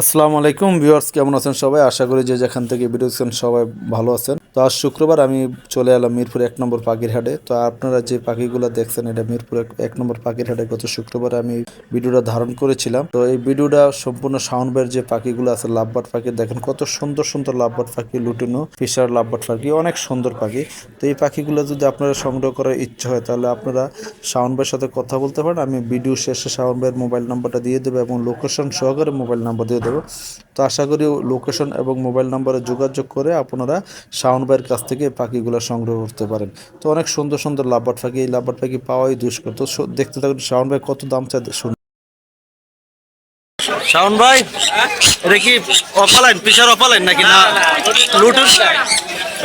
আসসালামু আলাইকুম ভিউয়ার্স, কেমন আছেন সবাই? আশা করি যে যেখান থেকে ভিডিও দেখছেন সবাই ভালো আছেন। তো আজ শুক্রবার আমি চলে এলাম মিরপুর এক নম্বর পাখির হাটে তো আপনারা যে পাখিগুলো দেখছেন, এটা মিরপুর এক- নম্বর পাখির হাটে গত শুক্রবার আমি ভিডিওটা ধারণ করেছিলাম। তো এই ভিডিওটা সম্পূর্ণ সাউন্ডবের যে পাখিগুলো আছে লাভবাট পাখি, দেখেন কত সুন্দর সুন্দর লাভবাট পাখি, লুটিনো, ফিশার লাভবাট পাখি, অনেক সুন্দর পাখি। তো এই পাখিগুলো যদি আপনারা সংগ্রহ করার ইচ্ছা হয়, তাহলে আপনারা সাউন্ডবের সাথে কথা বলতে পারেন। আমি ভিডিও শেষে সাউন্ডবের মোবাইল নাম্বারটা দিয়ে দেবো এবং লোকেশন সহকারে মোবাইল নাম্বার দিয়ে দেবো। তো আশা করি লোকেশন এবং মোবাইল নাম্বারে যোগাযোগ করে আপনারা শাওন ভাইয়ের কাছ থেকে পাখিগুলো সংগ্রহ করতে পারেন। তো অনেক সুন্দর সুন্দর লাভবাট পাখি, এই লাভবাট পাখি পাওয়াই দুষ্কর। তো দেখতে থাকুন শাওন ভাই কত দাম চাই শুনুন শাওন ভাই, এটা কি অপালাইন পিসার অপালাইন নাকি না? লুটুন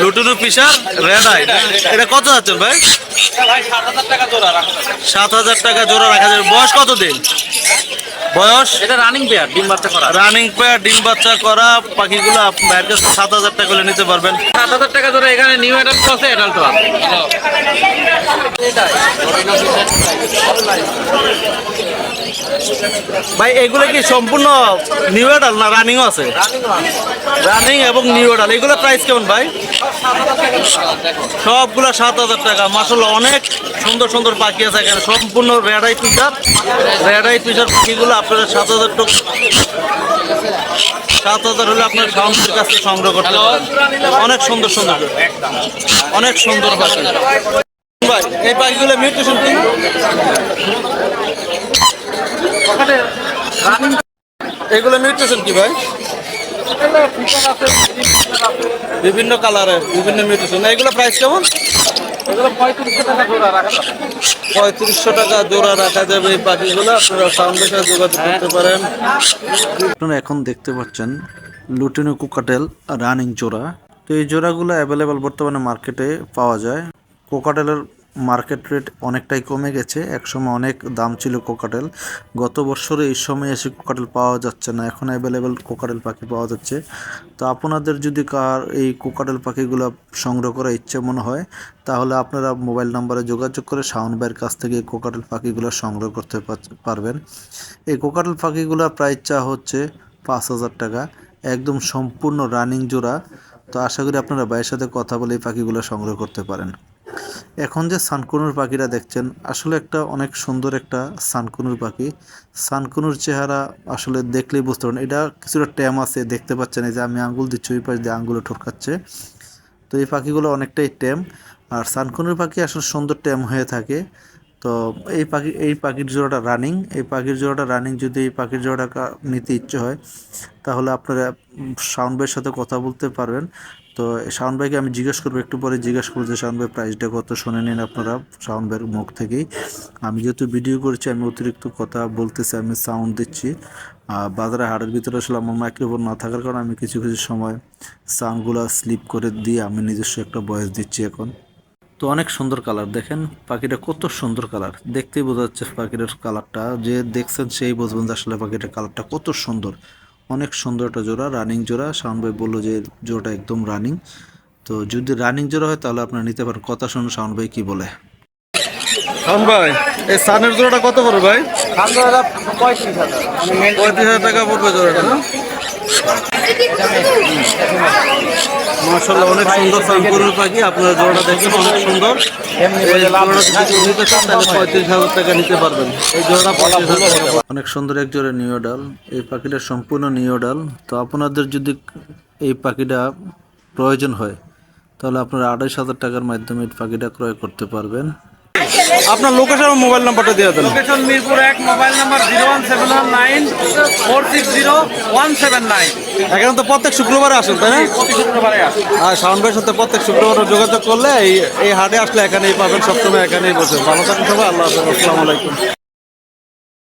লুটুনু পিসার? Red eye? এটা কত যাচ্ছেন ভাই? সাত হাজার টাকা জোড়া রাখা যাবে। বয়স কত দিন বয়স? এটা রানিং পেয়ার ডিম বাচ্চা করা। রানিং পেয়ার ডিম বাচ্চা করা পাখিগুলো কাছে সাত হাজার টাকা করে নিতে পারবেন। সাত হাজার টাকা ধরে এখানে নিউ অ্যাডাল্ট আছে অ্যাডাল্ট আছে ভাই এগুলো কি সম্পূর্ণ নিউ এডাল না রানিংও আছে? রানিং এবং নিউ এডাল এগুলো প্রাইস কেমন ভাই? সবগুলো সাত হাজার টাকা মাসাল্লাহ অনেক সুন্দর সুন্দর পাখি আছে এখানে সম্পূর্ণ রেডাই পিসার রেডাই পিসার পাখিগুলো আপনারা সাত হাজার সাত হাজার হলে আপনার সাউন্ডের কাছে সংগ্রহ করতে অনেক সুন্দর সুন্দর। অনেক সুন্দর পাখি। ভাই, এই পাখিগুলো মিউটেশন এগুলো মিউটেশন কি ভাই? বিভিন্ন কালারের, বিভিন্ন মিউটেশন এগুলো প্রাইস কেমন? পঁয়ত্রিশশো টাকা জোড়া রাখা যাবে। এই পাখিগুলো। আপনারা সাউন্ডের সাথে যোগাযোগ করতে পারেন। আপনারা এখন দেখতে পাচ্ছেন লুটিনো কোকাটেল রানিং জোড়া। তো এই জোড়াগুলো অ্যাভেলেবেল বর্তমানে মার্কেটে পাওয়া যায়। কোকাটেলের মার্কেট রেট অনেকটাই কমে গেছে। একসময় অনেক দাম ছিল কোকাটেল। গত বছরে এই সময় এসে কোকাটেল পাওয়া যাচ্ছে না। এখন অ্যাভেলেবেল কোকাটেল পাখি পাওয়া যাচ্ছে। তো আপনাদের যদি কার এই কোকাটেল পাখিগুলো সংগ্রহ করার ইচ্ছে মনে হয়, তাহলে আপনারা মোবাইল নাম্বারে যোগাযোগ করে শাওন ভাইয়ের কাছ থেকে এই কোকাটেল পাখিগুলো সংগ্রহ করতে পারবেন। এই কোকাটেল পাখিগুলোর প্রাইস চা হচ্ছে পাঁচ হাজার টাকা। একদম সম্পূর্ণ রানিং জোড়া। তো আশা করি আপনারা ভাইয়ের সাথে কথা বলে এই পাখিগুলো সংগ্রহ করতে পারেন। এখন যে সানকুনুর পাখিটা দেখছেন, আসলে একটা অনেক সুন্দর একটা সানকুনুর পাখি। সানকুনুর চেহারা আসলে দেখলেই বুঝতে পারেন এটা কিছুটা ট্যাম আছে, দেখতে পাচ্ছেন এই যে আমি আঙ্গুল দিচ্ছি, ওই পাশ দিয়ে আঙ্গুলে ঠোরকাচ্ছে তো এই পাখিগুলো অনেকটাই ট্যাম। আর সানকুনুর পাখি আসলে সুন্দর ট্যাম হয়ে থাকে। তো এই পাখি, এই পাখির জোড়াটা রানিং। এই পাখির জোড়াটা রানিং যদি এই পাখির জোড়াটা নিতে ইচ্ছে হয়, তাহলে আপনারা ভাইয়ের সাথে কথা বলতে পারবেন। তো শাওন ভাইকে আমি জিজ্ঞেস করব, একটু পরে জিজ্ঞেস করব যে, শাওন ভাই প্রাইসটা কত? শুনে নিন আপনারা, শাওন ভাইয়ের মুখ থেকেই। আমি যেহেতু ভিডিও করছি, আমি অতিরিক্ত কথা বলতেছি, আমি সাউন্ড দিচ্ছি। বাজারে হাটের ভিতরে আসলে আমার মাইক্রোফোন না থাকার কারণে আমি কিছু কিছু সময় সাউন্ডগুলো স্লিপ করে দিয়ে আমি নিজস্ব একটা ভয়েস দিচ্ছি এখন। তো অনেক সুন্দর কালার দেখেন পাখিটা কত সুন্দর কালার দেখতেই বোঝা যাচ্ছে পাখিটার কালারটা যে দেখছেন সেই বুঝবেন যে আসলে পাখিটার কালারটা কত সুন্দর। অনেক সুন্দর একটা জোড়া রানিং জোড়া। শাওন ভাই বলল যে জোড়াটা একদম রানিং তো যদি রানিং জোড়া হয় তাহলে আপনারা নিতে পারেন। কথা শুনুন শাওন ভাই কি বলে। শাওন ভাই এই সানের জোড়াটা কত পড়বে ভাই? পঁয়ত্রিশ হাজার। টাকা পড়বে জোড়াটা না? মাশাল্লাহ অনেক সুন্দর সানপুরের পাখি। আপনারা জোড়াটা দেখেন অনেক সুন্দর। নিতে চান তাহলে পঁয়ত্রিশ হাজার টাকা নিতে পারবেন। এই জোড়াটা পঁয়ত্রিশ হাজার টাকা। অনেক সুন্দর এক জোড়া নিওডাল এই পাখিটা সম্পূর্ণ নিওডাল তো আপনাদের যদি এই পাখিটা প্রয়োজন হয় তাহলে আপনারা আড়াইশ হাজার টাকার মাধ্যমে এই পাখিটা ক্রয় করতে পারবেন। আপনার লোকেশন মোবাইল নাম্বারটা দিয়ে দেন। লোকেশন মিরপুর এক mobile number zero one seven one nine four six zero one seven nine এখানে তো প্রত্যেক শুক্রবারে আসেন তাই না? প্রতি শুক্রবারে আসেন। আর শাওন ভাইয়ের সাথে প্রত্যেক শুক্রবারে যোগাযোগ করলে এই এই হাটে আসলে এখানেই পাবেন সবসময় এখানেই বসে। ভালো থাকুন সবাই আল্লাহ হাফেজ আসসালামু আলাইকুম।